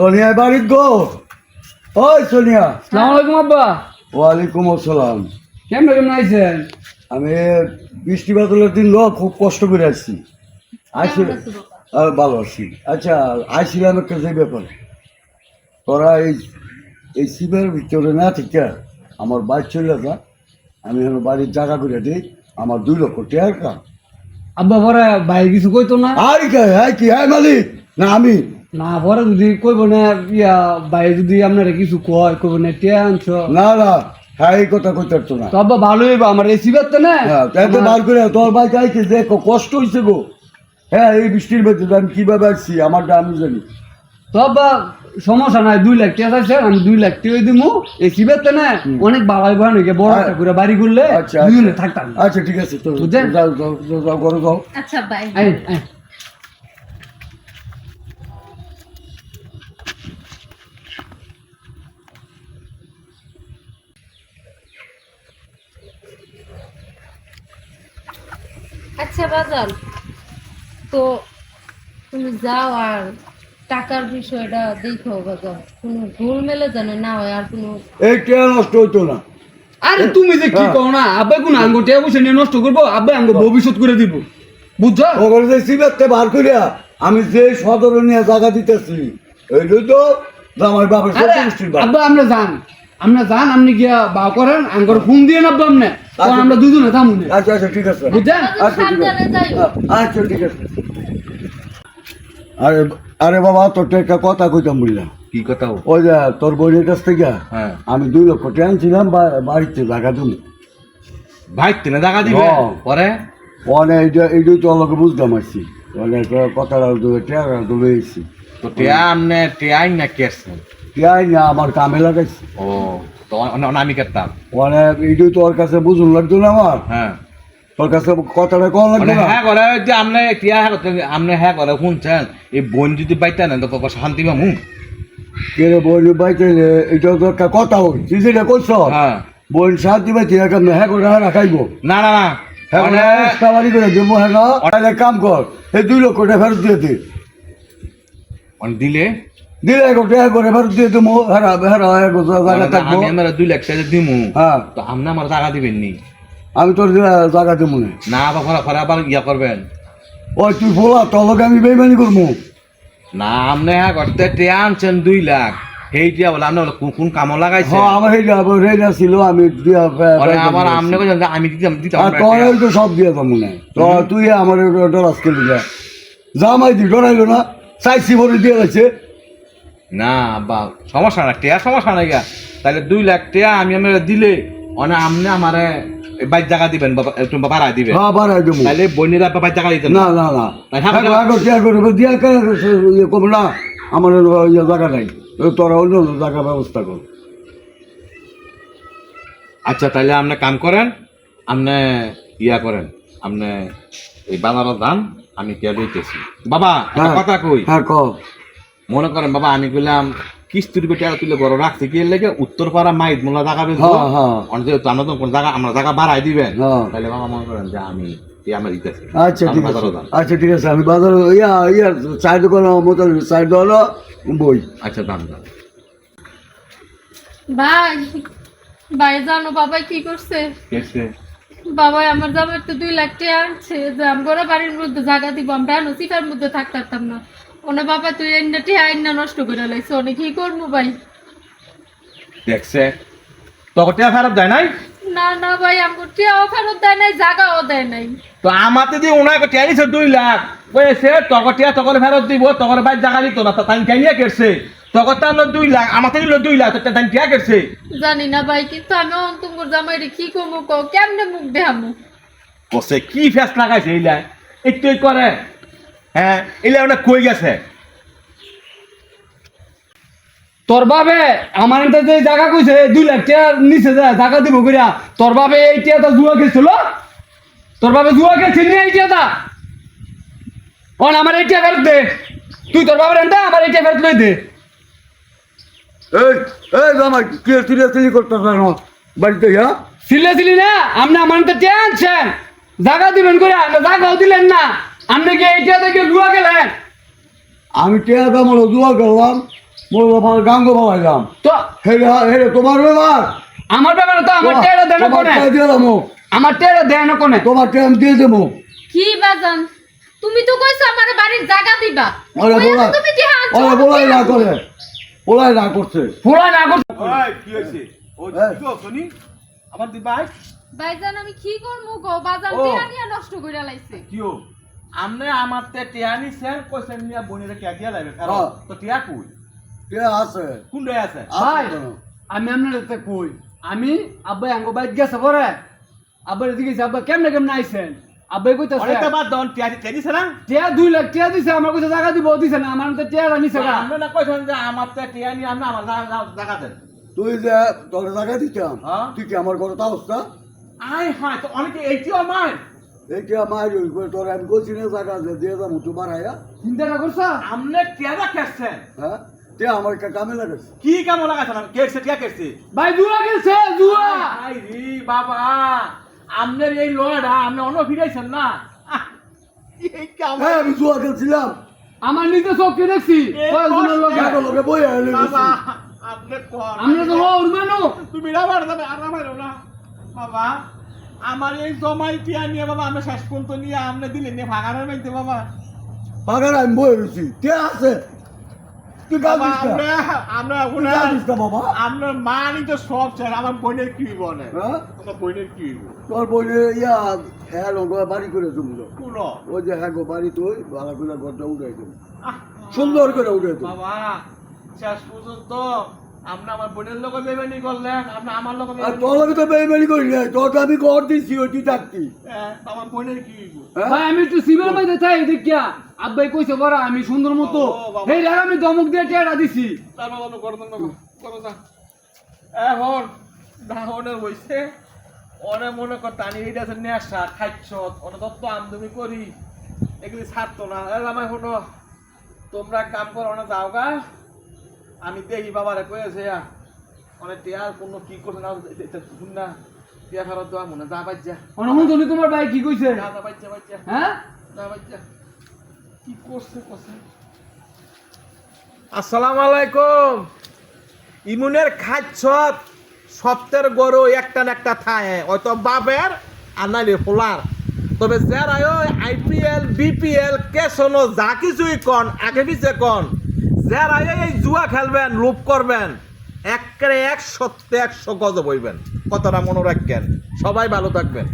সোনিয়া বাড়ির গো। ওই সোনিয়া। সালাম আলাইকুম আব্বা। ওয়ালাইকুম আসসালাম। কেমন কেমন আইছেন আমি বৃষ্টি বাদলের দিন লো খুব কষ্ট করে আসছি। আসি ভালো আছি। আচ্ছা আইছিলাম একটা যে ব্যাপার। তোরা এই এই শিবের ভিতরে না ঠিক আমার বাইক চলে যা। আমি এখন বাড়ির জায়গা করে দিই। আমার দুই লক্ষ কাম আব্বা পরে ভাই কিছু কইতো না? আর কে হ্যাঁ কি হ্যাঁ মালিক? না আমি না পরে যদি কইব না ইয়া ভাই যদি আপনারা কিছু কয় কইব না কে আনছো। না না হ্যাঁ এই কথা কইতে পারতো না। তো আব্বা ভালো হইব আমার রেসিভার তো না। হ্যাঁ তাই তো বার করে তোর বাইক আইছে দেখো কষ্ট হয়েছে গো। হ্যাঁ এই বৃষ্টির মধ্যে আমি কীভাবে আসছি আমারটা আমি জানি। তো আব্বা সমস্যা নাই দুই লাখ টাকা আছে আমি দুই লাখ টাকা দিমু। এই সিবের তো না অনেক ভালো হইব নাকি? বড় একটা করে বাড়ি করলে আচ্ছা দুজনে আচ্ছা। থাকতাম। আচ্ছা ঠিক আছে তো যাও যাও, যাও ঘরে যাও। আচ্ছা বাই আচ্ছা বাজান। তো তুমি যাও আর টাকার বিষয়টা দেখো বাজান। কোনো ভুল মেলে জানে না হয় আর কোনো এই ট্রেন নষ্ট হইতো না। আরে তুমি যে কি হ্যাঁ। কও না আব্বা কোন আঙ্গ টিয়া বসে নিয়ে নষ্ট করব আব্বা আঙ্গ ভবিষ্যৎ করে দিব। বুঝছ? ওখানে যে সিবেরতে বার করিয়া আমি যে সদর নিয়ে জায়গা দিতেছি এইটাই তো আমার বাপ। আব্বা আমরা যান। আমরা যান আপনি গিয়া বা করেন আঙ্গর ফোন দিয়ে নাববো আপনি। তখন আমরা দুজনে থামু না। আচ্ছা আচ্ছা ঠিক আছে। বুঝছেন? আচ্ছা ঠিক আছে। আচ্ছা ঠিক আছে। আরে আরে বাবা তোর তো একটা কথা কইতাম বললাম কি কথা ওই যে তোর বোনের কাছ থেকে হ্যাঁ। আমি দুই লক্ষ টাকা আনছিলাম বা- বাড়িতে জায়গা তুমি ভাই তিনে টাকা দিবে? হ্যাঁ। পরে? অনেক এইটা এইটাই তো আমাকে বুঝতাম আসছি কথাটা টাকা তুলে এসেছি তো টিয়া আমনে টিয়াই না কেসছেন টিয়াই না আমার কামে লাগাইছি। ও তো আমি কেতাম অনেক এইটাই তোর কাছে বুঝুন লাগতো না আমার। হ্যাঁ। তোর কাছে কথাটা কম লাগতো মানে না? হ্যাঁ করে যে আমনে টিয়া হ্যাঁ করতে আমনে হ্যাঁ করে শুনছেন? এই বোন যদি বাইতে না তো শান্তি পামু কে রে বোন বাইতে এইটাও তো একটা কথা হই তুই যেটা করছ হ্যাঁ। বোন শান্তি পাইছি একটা হ্যাঁ করে রাখাইবো না না না। হ্যাঁ মানে করে দেবো হ্যাঁ কাম কর এই দুই লক্ষ টাকা ফেরত দিয়ে দে। দিলে দিলে এক টাকা করে ফেরত দিয়ে দেবো জায়গা থাকব আমি আমার দুই লাখ টাকা দিমু। হ্যাঁ তো আমনে আমার টাকা দিবেন নি? আমি তোর জায়গা দেবো না। না আবার ইয়া করবেন ওই তুই বলা তোর লোক আমি বেইমানি করব না আমনে হ্যাঁ করতে টিয়া আনছেন দুই লাখ। বলে আপনি কোন- কোন কামো লাগাইছে? আমার এই রেনা ছিল আমি দিয়া ফে- পরে ফে- আবার আমনে কইছেন আমি দিতাম দিতাম আর তোর ওই তো সব দিয়ে তো মনে তুই আমার ডরাস খেলি যা জামাই দি ডরাইলো না চাইছি ভরে দিয়ে গেছে। না বা সমস্যা না টিয়া সমস্যা নাই গা। তাহলে দুই লাখ টেয়া আমি আমার দিলে অনে আমনে আমারে বাইক জায়গা দিবেন একটু ভাড়া দিবেন। হ্যাঁ বাড়াই দেবো। তাহলে বইনেরা বাইক জায়গা দিতেন না না না। হ্যাঁ, দিয়া ইয়ে না? আমার ইয়ে জায়গা নাই। তোরা অন্য জায়গা ব্যবস্থা কর। আচ্ছা তাহলে আপনি কাম করেন আপনি ইয়া করেন আপনি এই বাজারের দাম আমি টিয়া দিতেছি। বাবা হ্যাঁ। কথা কই। হ্যাঁ ক মনে করেন বাবা আমি কইলাম কিস্তির উপর টাকা তুলে বড় রাখছি। কি এর লেগে? উত্তরপাড়া মাইদ মোলা জায়গা হ্যাঁ হ্যাঁ। অনেক যেহেতু আমরা তো কোনো জায়গা আমরা জায়গা বাড়াই দিবেন। হ্যাঁ। তাহলে বাবা মনে করেন যে আমি আচ্ছা ঠিক আছে। আচ্ছা ঠিক আছে। আমি বাজার ইয়া ইয়ার চার দোকান মতো চার দল বই। আচ্ছা দাম দাম। ভাই ভাই জানো বাবাই কি করছে? আমার তো দুই লাখ টাকা আনছে। যে আমরা বাড়ির মধ্যে জায়গা দিব আমরা সিটার মধ্যে থাকতে পারতাম না। ওনা বাবা তুই এনে টিয়া আইনা নষ্ট করে লাইছে। অনেক কি করব ভাই? দেখছে। তখন টিয়া ফেরত দেয় নাই? না না ভাই আমার টিয়াও ফেরত দেয় নাই জায়গাও দেয় নাই। তো আমাতে দিয়ে ওনাকে টিয়া নিছে দুই লাখ। বলেছে তখন টিয়া তখন ফেরত দিব তখন বাইর জায়গা দিত না তাই টিয়া কেটছে তার হলো দুই লাখ আমাতে দিল দুই লাখ তো তাই টিয়া কেটছে জানি না ভাই কিন্তু আমি অন্তঙ্গর জামাইরে কি করব কও কেমনে মুখ দেখামু বসে কি ফেস লাগাইছে এইলা একটু করে। হ্যাঁ এইলা ওটা কই গেছে? তোর বাবে আমার এটা যে জায়গা কইছে দুই লাখ টাকা নিচে যায় জায়গা দিব কইরা তোর বাবে এই টিয়াটা জুয়া খেলছিল? তোর বাবে জুয়া খেলছিল নি এই টিয়াটা অন আমার এই টিয়া ফেরত দে। তুই তোর বাবার এনটা আমার এই টিয়া ফেরত লই দে। এই এই জামাই কি চিলে চিলি করতে কেন বাড়িতে হ্যাঁ সিলে সিলি না আপনি আমার তো আনছেন জায়গা দিবেন করে জায়গাও দিলেন না। আপনি কি এই টিয়া থেকে জুয়া গেলেন আমি টেয়া দাম হলো দোয়া করলাম মোর বাবা গাঙ্গ বাবাইলাম তো হেরে হেরে তোমার ব্যাপার? আমার ব্যাপারে তো আমার দেন কোনে? দিয়ে আমার দেন কোনে? তোমার দিয়ে দেবো। কি বাজান? তুমি তো কইছো আমার বাড়ির জায়গা দিবা। ওই বলা তুমি কি? ওরে বলাই না করে। বলাই না করছে। ফুলা না ওই কি হইছে ও হ্যাঁ। কি শুনি? আমার দিবাই ভাইজান আমি কি করব গো? বাজান ও। টিয়া নষ্ট করে লাইছে। কিও আমনে আমার তে টিয়ানি স্যার কইছেন নিয়া বনিরে কে দিয়া লাগবে কারণ। তো টিয়া কই? টিয়া আছে। কোন রয়ে আছে ভাই আছে আমি আপনার সাথে কই? আমি আব্বাই আঙ্গ বাইক গেছে পরে। আব্বাই জিজ্ঞেস আব্বা কেমনে কেমনে আইছেন? আব্বাই কইতাছে অনেকটা বাদ দন টিয়া টিয়া দিছে না? টিয়া দুই লাখ টিয়া দিছে আমার কাছে জায়গা দিব দিছে না আমার তো টিয়া নিছে না। আমরা না কইছেন যে আমার তে টিয়া নি আমরা আমার জায়গা- দেন। তুই যে তোর জায়গা দিতাম হ্যাঁ। তুই কি আমার ঘরে অবস্থা আই হাই তো অনেকে এইটিও আমার আমার ওই করে তোর আমি বলছি না জায়গা দিয়ে যাব তোমার আয়া চিন্তাটা করছা? আমনে টিয়া রাখছেন হ্যাঁ? তে আমার কামে লাগাছে কি কাম লাগাছেন কেটছে টিয়া কেটছে ভাই জুয়া গেছে জুয়া! রে বাবা আমনের এই লড়া আপনি অন্য ফিরাইছেন না? আহ, এই কাম হ্যাঁ আমি জুয়া খেলছিলাম। আমার নিজে চোখে দেখছি। কয়েকজনের বই বাবা আপনি কোন তো ওর মানুষ তুমি রাবার যাবে আর রাবার না। বাবা আমার এই জমাই টিয়া নিয়ে বাবা আমি শেষ পর্যন্ত নিয়ে আপনি দিলেন নিয়ে ভাগানোর মাইতে বাবা। পাগার আমি বই রয়েছি। কে আছে? আমরা মানি তো সব আমার বোনের কি বলে? হ্যাঁ? আমার বোনের কি তোর ইয়া হ্যাঁ বাড়ি করে তুমি ওই যে হ্যাঁ গো বাড়ি তুই ভালো করে ঘরটা উঠে সুন্দর করে উঠে বাবা শেষ পর্যন্ত আপনি আমার বোনের লোক বেমানি করলেন আপনি আমার লোক আর তোর তো বেইমানি করি নাই তোর তো আমি ঘর দিচ্ছি ওই তুই থাকতি আমার বোনের কি হ্যাঁ? ভাই আমি একটু সিমের মধ্যে চাই দেখিয়া আব্বাই কইছে বড় আমি সুন্দর মতো আর আমি দমক দিয়ে টিয়াটা দিছি। তার বাবা করো না করো না এখন ডাহনের হইছে অনে মনে কর টানি এটা আছে নেশা খাইছ অনে তত্ত্ব আমদমি করি। এগুলি ছাড়তো না। এর আমার হলো তোমরা কাম করো অনে যাও গা। আমি দেখি বাবারে কয়েছে অনেক টিয়ার কোনো কি করছে না শুন না। টিয়া ফেরত দেওয়া মনে যা বাজ্যা অনহন তুমি তোমার ভাই কি কইছে? যা যা বাজ্যা বাজ্যা হ্যাঁ? যা বাজ্যা কি করছে করছে? আসসালামু আলাইকুম। ইমুনের খাচ্ছ সপ্তাহের গরু একটা না একটা থায়। হয়তো বাপের আর নাইলে ফোলার তবে যারা ওই আইপিএল বিপিএল কেসনো যা কিছুই কন আগে পিছে কন। যারা এই জুয়া খেলবেন, লোপ করবেন, একেবারে একশো একশো গজ বইবেন। কথাটা মনে রাখবেন। সবাই ভালো থাকবেন।